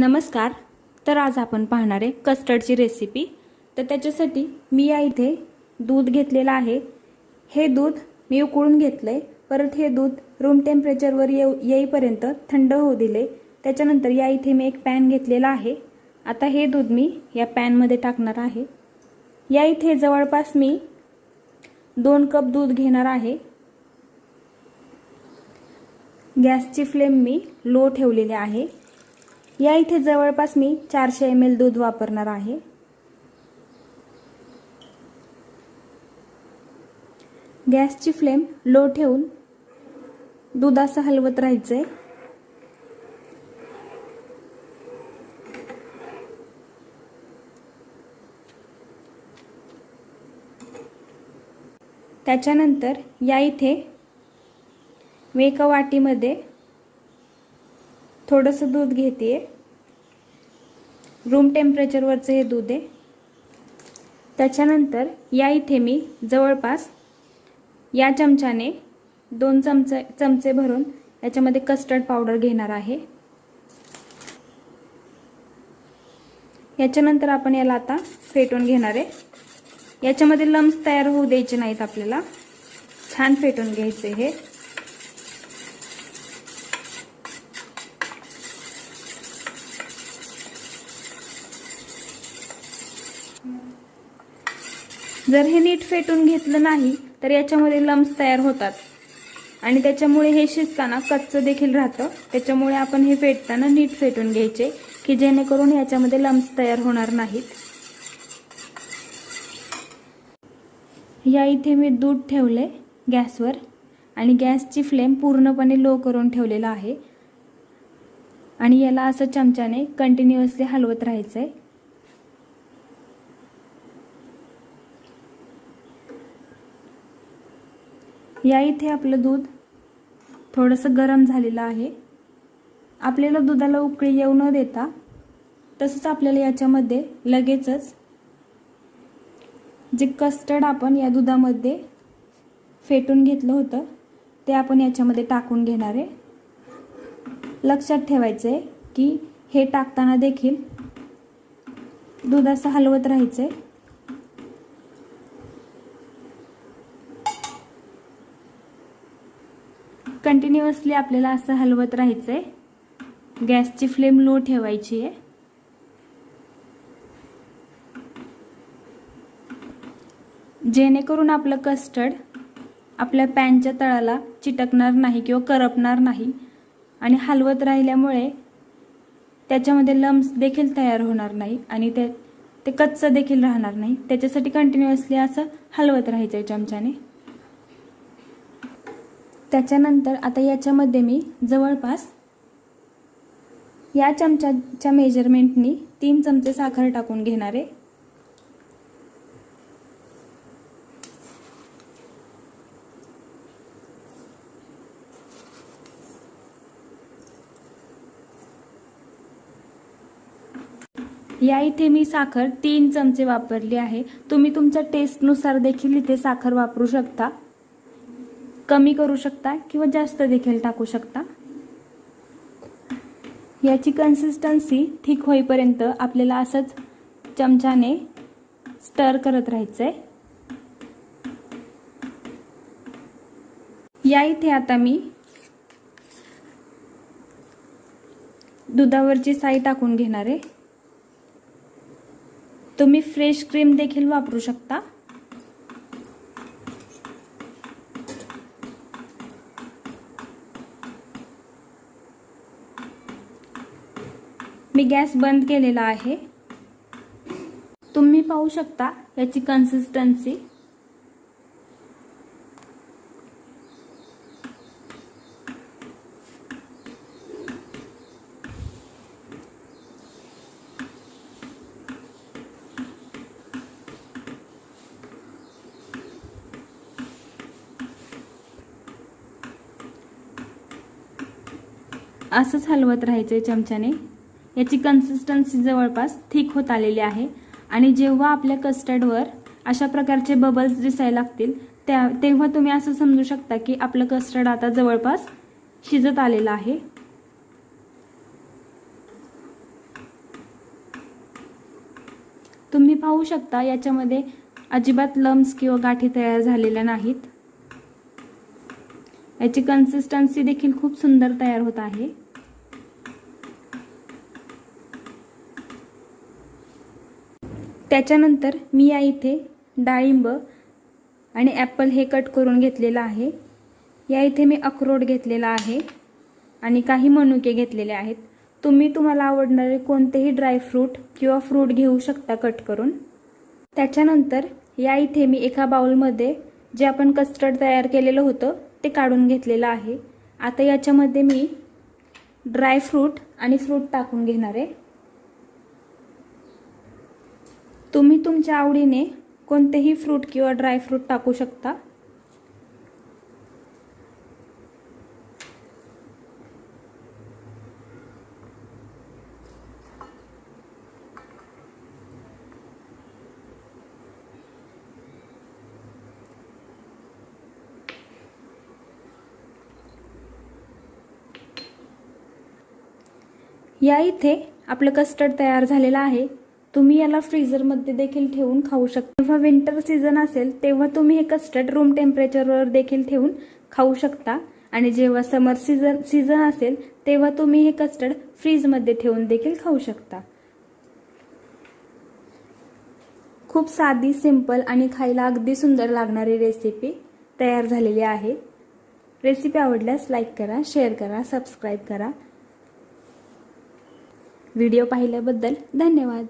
नमस्कार. तर आज आपण पाहणार आहे कस्टर्डची रेसिपी तर त्याच्यासाठी मी या इथे दूध घेतलेलं आहे. हे दूध मी उकळून घेतलं आहे परत हे दूध रूम टेम्परेचरवर येऊ येईपर्यंत थंड होऊ दिले त्याच्यानंतर या इथे मी एक पॅन घेतलेला आहे. आता हे दूध मी या पॅनमध्ये टाकणार आहे. या इथे जवळपास मी दोन कप दूध घेणार आहे. गॅसची फ्लेम मी लो ठेवलेली आहे. या इथे जवळपास मी चारशे एम एल दूध वापरणार आहे. गॅसची फ्लेम लो ठेवून दूध असं हलवत राहायचंय. त्याच्यानंतर या इथे मी एका वाटीमध्ये थोडंसं दूध घेते रूम टेम्परेचरवरचं हे दूध आहे. त्याच्यानंतर या इथे मी जवळपास या चमच्याने दोन चमचे चमचे भरून याच्यामध्ये कस्टर्ड पावडर घेणार आहे. याच्यानंतर आपण याला आता फेटून घेणार आहे. याच्यामध्ये लम्स तयार होऊ द्यायचे नाहीत आपल्याला. छान फेटून घ्यायचे हे. जर हे नीट फेटून घेतलं नाही तर याच्यामध्ये लम्स तयार होतात. आणि त्याच्यामुळे हे शिजताना कच्चं देखील राहतं. त्याच्यामुळे आपण हे फेटताना नीट फेटून घ्यायचे की जेणेकरून याच्यामध्ये लम्स तयार होणार नाहीत. या इथे मी दूध ठेवले गॅसवर आणि गॅसची फ्लेम पूर्णपणे लो करून ठेवलेला आहे. आणि याला असं चमच्याने कंटिन्युअसली हलवत राहायचं आहे या इथे आपलं दूध थोडंसं गरम झालेलं आहे. आपल्याला दुधाला उकळी येऊ न देता तसंच आपल्याला याच्यामध्ये लगेचच जे कस्टर्ड आपण या दुधामध्ये फेटून घेतलं होतं ते आपण याच्यामध्ये टाकून घेणार आहे. लक्षात ठेवायचं आहे की हे टाकताना देखील दुधासं हलवत राहायचं आहे कंटिन्युअसली आपल्याला असं हलवत राहायचं आहे गॅसची फ्लेम लो ठेवायची आहे. जेणेकरून आपलं कस्टर्ड आपल्या पॅनच्या तळाला चिटकणार नाही किंवा करपणार नाही आणि हलवत राहिल्यामुळे त्याच्यामध्ये लम्स देखील तयार होणार नाही आणि ते ते कच्चं देखील राहणार नाही. त्याच्यासाठी कंटिन्युअसली असं हलवत राहायचं आहे चमच्याने. त्याच्यानंतर आता याच्यामध्ये मी जवळपास या चमच्याच्या मेजरमेंटनी तीन चमचे साखर टाकून घेणार आहे. या इथे मी साखर तीन चमचे वापरली आहे. तुम्ही तुमच्या टेस्टनुसार देखील इथे साखर वापरू शकता. कमी करू शकता किंवा जास्त देखील टाकू शकता? याची कन्सिस्टन्सी थिक होईपर्यंत आपल्याला असंच चमच्याने स्टर करत राहायचं आहे या इथे आता मी दुधावरची साई टाकून घेणार आहे. तुम्ही फ्रेश क्रीम देखील वापरू शकता. मी गॅस बंद केलेला आहे. तुम्ही पाहू शकता याची कन्सिस्टन्सी असंच हलवत राहायचं आहे चमच्याने. याची कन्सिस्टन्सी जवळपास थिक होत आलेली आहे. आणि जेव्हा आपल्या कस्टर्डवर अशा प्रकारचे बबल्स दिसायला लागतील त्या तेव्हा तुम्ही असं समजू शकता की आपलं कस्टर्ड आता जवळपास शिजत आलेलं आहे. तुम्ही पाहू शकता याच्यामध्ये अजिबात लम्स किंवा गाठी तयार झालेल्या नाहीत. याची कन्सिस्टन्सी देखील खूप सुंदर तयार होत आहे. त्याच्यानंतर मी या इथे डाळिंब आणि ॲपल हे कट करून घेतलेलं आहे. या इथे मी अक्रोड घेतलेला आहे आणि काही मनुके घेतलेले आहेत. तुम्ही तुम्हाला आवडणारे कोणतेही ड्रायफ्रूट किंवा फ्रूट घेऊ शकता कट करून. त्याच्यानंतर या इथे मी एका बाउलमध्ये जे आपण कस्टर्ड तयार केलेलं होतं ते काढून घेतलेलं आहे. आता याच्यामध्ये मी ड्रायफ्रूट आणि फ्रूट टाकून घेणार आहे. तुम्ही तुमच्या आवडीने कोणतेही फ्रूट किंवा ड्रायफ्रूट टाकू शकता. या इथे आपलं कस्टर्ड तयार झालेलं आहे. तुम्ही याला फ्रीझरमध्ये देखील ठेवून खाऊ शकता. जेव्हा विंटर सीझन असेल तेव्हा तुम्ही हे कस्टर्ड रूम टेम्परेचरवर देखील ठेवून खाऊ शकता. आणि जेव्हा समर सीझन सीझन असेल तेव्हा तुम्ही हे कस्टर्ड फ्रीजमध्ये ठेवून देखील खाऊ शकता. खूप साधी सिंपल आणि खायला अगदी सुंदर लागणारी रेसिपी तयार झालेली आहे. रेसिपी आवडल्यास लाईक करा शेअर करा सबस्क्राईब करा. व्हिडिओ पाहिल्याबद्दल धन्यवाद.